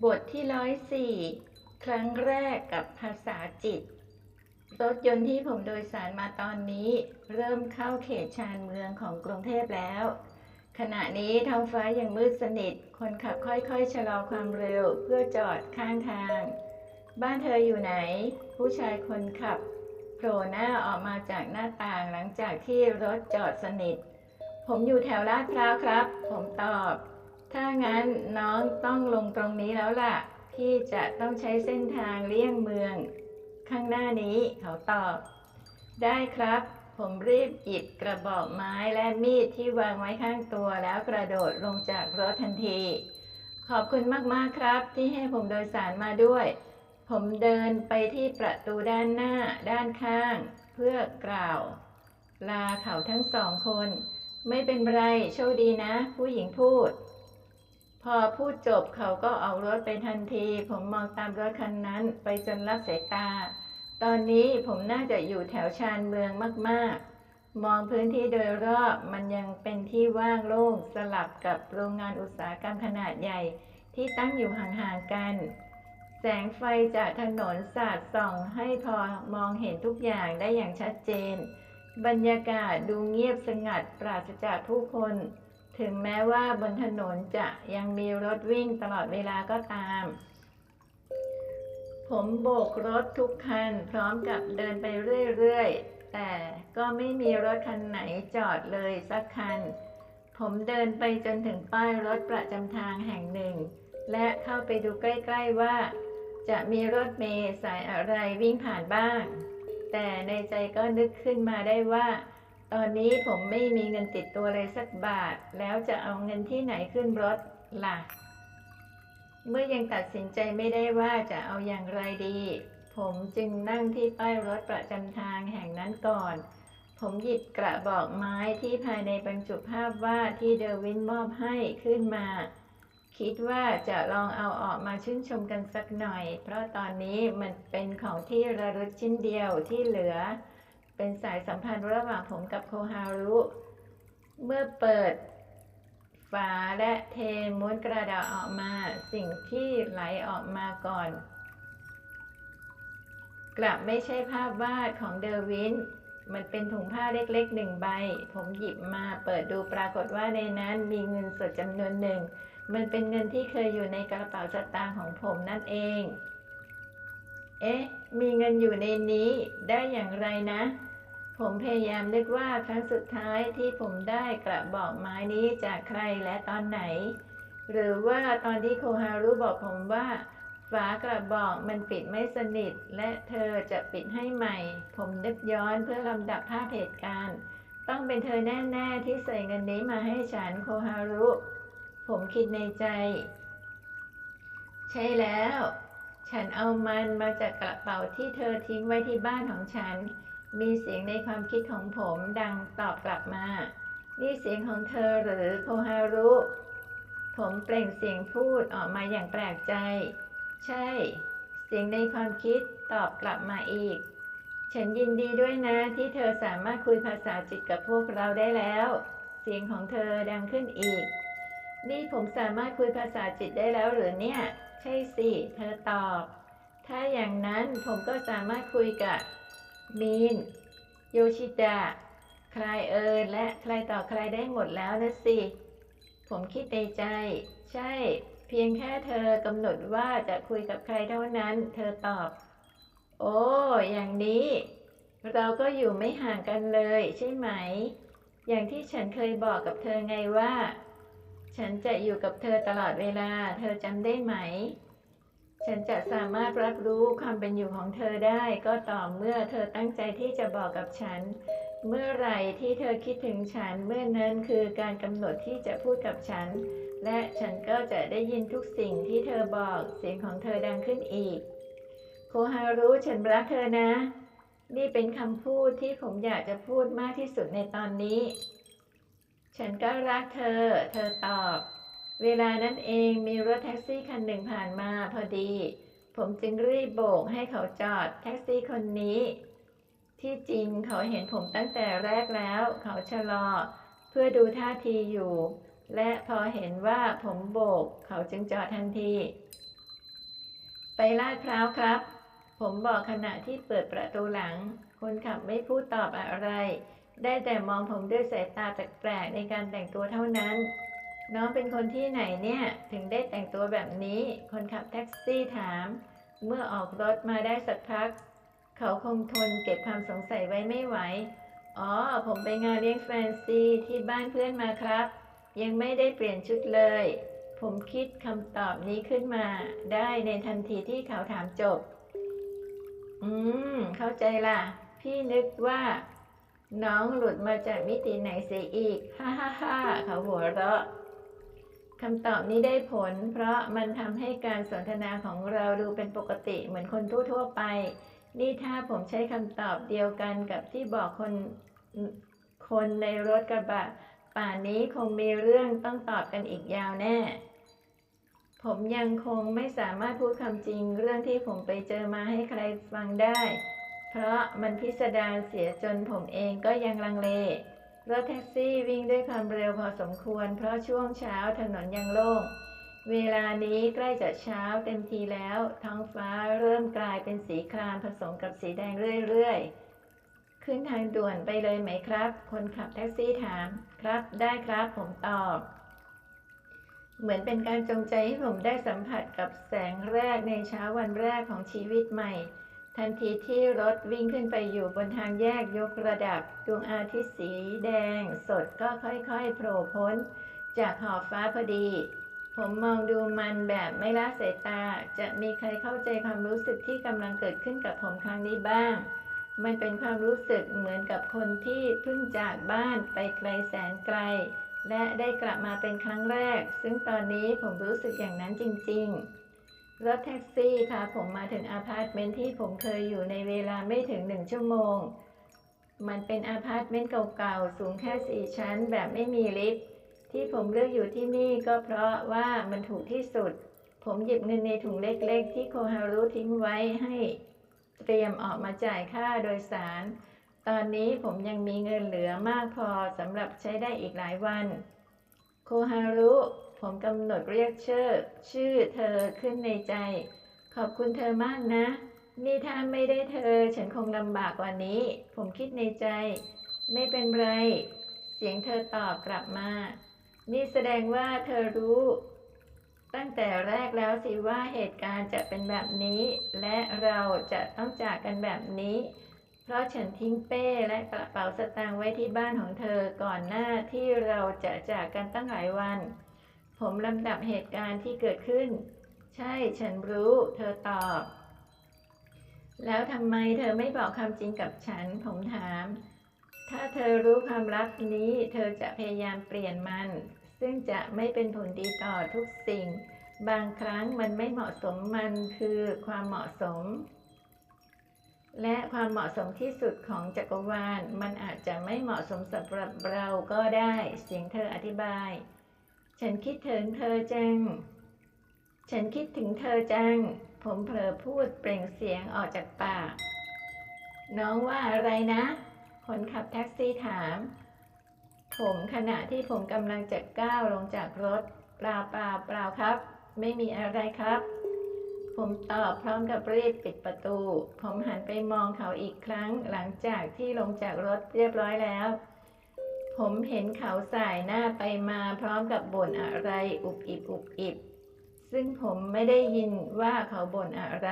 บทที่ร้อยสี่ครั้งแรกกับภาษาจิต รถยนต์ที่ผมโดยสารมาตอนนี้ เริ่มเข้าเขตชานเมืองของกรุงเทพแล้ว ขณะนี้ท้องฟ้ายังมืดสนิท คนขับค่อยๆ ชะลอความเร็วเพื่อจอดข้างทาง บ้านเธออยู่ไหน ผู้ชายคนขับโผล่หน้าออกมาจากหน้าต่างหลังจากที่รถจอดสนิท ผมอยู่แถวลาดพร้าวครับ ผมตอบ ถ้างั้นน้องต้องลงตรงนี้แล้วล่ะ พี่จะต้องใช้เส้นทางเลี่ยงเมือง ข้างหน้านี้เขาตอบ ได้ครับ ผมรีบหยิบกระบอกไม้และมีดที่วางไว้ข้างตัวแล้วกระโดดลงจากรถทันที ขอบคุณมากๆครับ ที่ให้ผมโดยสารมาด้วย ผมเดินไปที่ประตูด้านหน้าด้านข้าง เพื่อกล่าว ลาเขาทั้งสองคน ไม่เป็นไรโชคดีนะ ผู้หญิงพูด พอพูดจบเขาก็เอารถไปทันที ผมมองตามรถคันนั้นไปจนรับสายตา ตอนนี้ผมน่าจะอยู่แถวชานเมืองมากๆ มองพื้นที่โดยรอบมันยังเป็นที่ว่างโล่งสลับกับโรงงานอุตสาหกรรมขนาดใหญ่ที่ตั้งอยู่ห่างๆกัน แสงไฟจากถนนสาดส่องให้พอมองเห็นทุกอย่างได้อย่างชัดเจน บรรยากาศดูเงียบสงัดปราศจากผู้คน ถึงแม้ว่าบนถนนจะยังมีรถวิ่งตลอดเวลาก็ตาม ผมโบกรถทุกคันพร้อมกับเดินไปเรื่อยๆ แต่ก็ไม่มีรถคันไหนจอดเลยสักคัน ผมเดินไปจนถึงป้ายรถประจำทางแห่งหนึ่ง และเข้าไปดูใกล้ๆว่า จะมีรถเมล์สายอะไรวิ่งผ่านบ้าง แต่ในใจก็นึกขึ้นมาได้ว่า ตอนนี้ผมไม่มีเงินติดตัวเลยสักบาท แล้วจะเอาเงินที่ไหนขึ้นรถล่ะ เมื่อยังตัดสินใจไม่ได้ว่าจะเอาอย่างไรดี ผมจึงนั่งที่ป้ายรถประจำทางแห่งนั้นก่อน ผมหยิบกระบอกไม้ที่ภายในบรรจุภาพวาดที่เดวินมอบให้ขึ้นมา คิดว่าจะลองเอาออกมาชื่นชมกันสักหน่อย เพราะตอนนี้มันเป็นของที่ระลึกชิ้นเดียวที่เหลือ เป็นสายสัมพันธ์ระหว่างผมกับโคฮารุ เมื่อเปิดฝาและเทม้วนกระดาษออกมาสิ่งที่ไหลออกมาก่อน กลับไม่ใช่ภาพวาดของเดอวิน มันเป็นถุงผ้าเล็กๆหนึ่งใบ ผมหยิบมาเปิดดูปรากฏว่าในนั้นมีเงินสดจำนวนหนึ่ง มันเป็นเงินที่เคยอยู่ในกระเป๋าสตางค์ของผมนั่นเอง เอ๊ะ มีเงินอยู่ในนี้ได้อย่างไรนะ ผมพยายามนึกว่าครั้งสุดท้ายที่ผมได้กระบอกไม้นี้จากใครและตอนไหน หรือว่าตอนที่โคฮารุบอกผมว่า ฝากระบอกมันปิดไม่สนิท และเธอจะปิดให้ใหม่ ผมนึกย้อนเพื่อลำดับภาพเหตุการณ์ ต้องเป็นเธอแน่ๆที่ใส่เงินนี้มาให้ฉันโคฮารุ ผมคิดในใจ ใช่แล้ว ฉันเอามันมาจากกระเป๋าที่เธอทิ้งไว้ที่บ้านของฉัน มีเสียงในความคิดของผมดังตอบกลับมา นี่เสียงของเธอหรือโคฮารุ ผมเปล่งเสียงพูดออกมาอย่างแปลกใจ ใช่ เสียงในความคิดตอบกลับมาอีก ฉันยินดีด้วยนะที่เธอสามารถคุยภาษาจิตกับพวกเราได้แล้ว เสียงของเธอดังขึ้นอีก นี่ผมสามารถคุยภาษาจิตได้แล้วหรือเนี่ย ใช่สิ เธอตอบ ถ้าอย่างนั้นผมก็สามารถคุยกับ มีน โยชิดะใครเอิญและใครต่อใครได้หมดแล้วนะสิ ผมคิดในใจ ใช่ เพียงแค่เธอกำหนดว่าจะคุยกับใครเท่านั้น เธอตอบ โอ้ อย่างนี้ เราก็อยู่ไม่ห่างกันเลยใช่ไหม อย่างที่ฉันเคยบอกกับเธอไงว่า ฉันจะอยู่กับเธอตลอดเวลา เธอจำได้ไหม ฉันจะสามารถรับรู้ความเป็นอยู่ของเธอได้ ก็ต่อเมื่อเธอตั้งใจที่จะบอกกับฉัน เมื่อไหร่ที่เธอคิดถึงฉัน เมื่อนั้นคือการกำหนดที่จะพูดกับฉัน และฉันก็จะได้ยินทุกสิ่งที่เธอบอกเสียงของเธอดังขึ้นอีก โคฮารุฉันรักเธอนะ นี่เป็นคำพูดที่ผมอยากจะพูดมากที่สุดในตอนนี้ ฉันก็รักเธอ เธอตอบ เวลานั้นเองมีรถแท็กซี่คันหนึ่งผ่านมาพอดี ผมจึงรีบโบกให้เขาจอดแท็กซี่คนนี้ ที่จริงเขาเห็นผมตั้งแต่แรกแล้ว เขาชะลอ เพื่อดูท่าทีอยู่ และพอเห็นว่าผมโบก เขาจึงจอดทันที ไปลาดพร้าวครับ ผมบอกขณะที่เปิดประตูหลัง คนขับไม่พูดตอบอะไร ได้แต่มองผมด้วยสายตาแปลกๆในการแต่งตัวเท่านั้น น้องเป็นคนที่ไหนเนี่ย ถึงได้แต่งตัวแบบนี้ คนขับแท็กซี่ถาม เมื่อออกรถมาได้สักพัก เขาคงทนเก็บความสงสัยไว้ไม่ไหว อ๋อ ผมไปงานเลี้ยงแฟนซีที่บ้านเพื่อนมาครับ ยังไม่ได้เปลี่ยนชุดเลย ผมคิดคำตอบนี้ขึ้นมาได้ในทันทีที่เขาถามจบ อืม เข้าใจละพี่นึกว่าน้องหลุดมาจากมิติไหนเสียอีก ฮ่าฮ่าฮ่าเขาหัวเราะ คำตอบนี้ได้ผล เพราะมันทำให้การสนทนาของเราดูเป็นปกติเหมือนคนทั่วๆไป นี่ถ้าผมใช้คำตอบเดียวกันกับที่บอกคนคนในรถกระบะ ป่านนี้คงมีเรื่องต้องตอบกันอีกยาวแน่ ผมยังคงไม่สามารถพูดคำจริง เรื่องที่ผมไปเจอมาให้ใครฟังได้ เพราะมันพิสดารเสียจนผมเองก็ยังลังเล รถแท็กซี่วิ่งด้วยความเร็วพอสมควร เพราะช่วงเช้าถนนยังโล่ง เวลานี้ใกล้จะเช้าเต็มทีแล้ว ท้องฟ้าเริ่มกลายเป็นสีครามผสมกับสีแดงเรื่อยๆ ขึ้นทางด่วนไปเลยไหมครับ คนขับแท็กซี่ถาม ครับ ได้ครับผมตอบ เหมือนเป็นการจงใจให้ผมได้สัมผัสกับแสงแรกในเช้าวันแรกของชีวิตใหม่ ทันทีที่รถวิ่งขึ้นไปอยู่บนทางแยกยกระดับดวงอาทิตย์สีแดง สดก็ค่อยๆ โผล่พ้น จากขอบฟ้าพอดี ผมมองดูมันแบบไม่ละสายตา จะมีใครเข้าใจความรู้สึกที่กำลังเกิดขึ้นกับผมครั้งนี้บ้าง มันเป็นความรู้สึกเหมือนกับคนที่เพิ่งจากบ้านไปไกลแสนไกล และได้กลับมาเป็นครั้งแรก ซึ่งตอนนี้ผมรู้สึกอย่างนั้นจริง ๆ รถแท็กซี่พาผมมาถึงอาพาร์ตเมนต์ที่ผมเคยอยู่ในเวลาไม่ถึงหนึ่งชั่วโมง มันเป็นอาพาร์ตเมนต์เก่าๆ สูงแค่สี่ชั้นแบบไม่มีลิฟต์ ที่ผมเลือกอยู่ที่นี่ก็เพราะว่ามันถูกที่สุด ผมหยิบเงินในถุงเล็กๆ ที่โคฮารุทิ้งไว้ให้เตรียมออกมาจ่ายค่าโดยสาร ตอนนี้ผมยังมีเงินเหลือมากพอสำหรับใช้ได้อีกหลายวัน โคฮารุ ผมกำหนดเรียกชื่อ ชื่อเธอขึ้นในใจ ขอบคุณเธอมากนะ นี่ถ้าไม่ได้เธอ ฉันคงลำบากกว่านี้ ผมคิดในใจ ไม่เป็นไร เสียงเธอตอบกลับมา นี่แสดงว่าเธอรู้ ตั้งแต่แรกแล้วสิว่าเหตุการณ์จะเป็นแบบนี้ และเราจะต้องจากกันแบบนี้ เพราะฉันทิ้งเป้และกระเป๋าสตางค์ไว้ที่บ้านของเธอก่อนหน้าที่เราจะจากกันตั้งหลายวัน ผมลำดับเหตุการณ์ที่เกิดขึ้น ใช่ฉันรู้ เธอตอบ แล้วทำไมเธอไม่บอกความจริงกับฉัน ผมถาม ถ้าเธอรู้ความลับนี้ เธอจะพยายามเปลี่ยนมัน ซึ่งจะไม่เป็นผลดีต่อทุกสิ่ง บางครั้งมันไม่เหมาะสมมันคือความเหมาะสม และความเหมาะสมที่สุดของจักรวาล มันอาจจะไม่เหมาะสมสำหรับเราก็ได้ เสียงเธออธิบาย ฉันคิดถึงเธอจัง ฉันคิดถึงเธอจัง ผมเผลอพูดเปล่งเสียงออกจากปาก น้องว่าอะไรนะ คนขับแท็กซี่ถาม ผมขณะที่ผมกำลังจะก้าวลงจากรถ เปล่าเปล่าเปล่าครับ ไม่มีอะไรครับ ผมตอบพร้อมกับรีบปิดประตู ผมหันไปมองเขาอีกครั้งหลังจากที่ลงจากรถเรียบร้อยแล้ว ผมเห็นเขาสายหน้าไปมาพร้อมกับบ่นอะไรอุบอิบอุบอิบซึ่งผมไม่ได้ยินว่าเขาบ่นอะไร